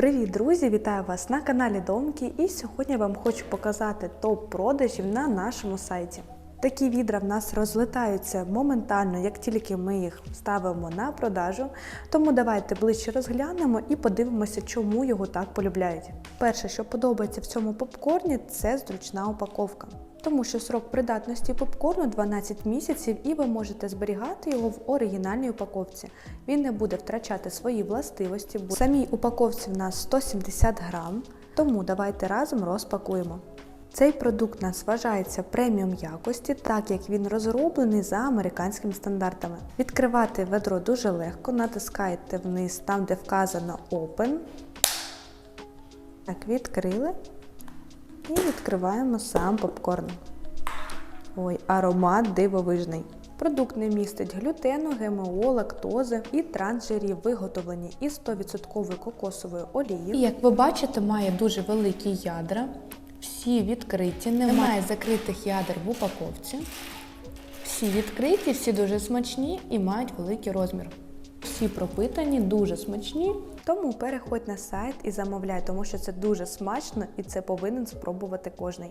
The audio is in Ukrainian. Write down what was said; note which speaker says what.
Speaker 1: Привіт, друзі! Вітаю вас на каналі Домки. І сьогодні я вам хочу показати топ продажів на нашому сайті. Такі відра в нас розлетаються моментально, як тільки ми їх ставимо на продажу. Тому давайте ближче розглянемо і подивимося, чому його так полюбляють. Перше, що подобається в цьому попкорні, це зручна упаковка. Тому що срок придатності попкорну 12 місяців, і ви можете зберігати його в оригінальній упаковці. Він не буде втрачати свої властивості. В самій упаковці в нас 170 грам, тому давайте разом розпакуємо. Цей продукт нас вважається преміум якості, так як він розроблений за американськими стандартами. Відкривати ведро дуже легко, натискаєте вниз там, де вказано Open. Так, відкрили. І відкриваємо сам попкорн. Ой, аромат дивовижний. Продукт не містить глютену, ГМО, лактози і трансжирів, виготовлені із 100% кокосової олії. І як ви бачите, має дуже великі ядра. Всі відкриті, немає закритих ядер в упаковці. Всі відкриті, всі дуже смачні і мають великий розмір. Всі пропитані, дуже смачні. Тому переходь на сайт і замовляй, тому що це дуже смачно і це повинен спробувати кожний.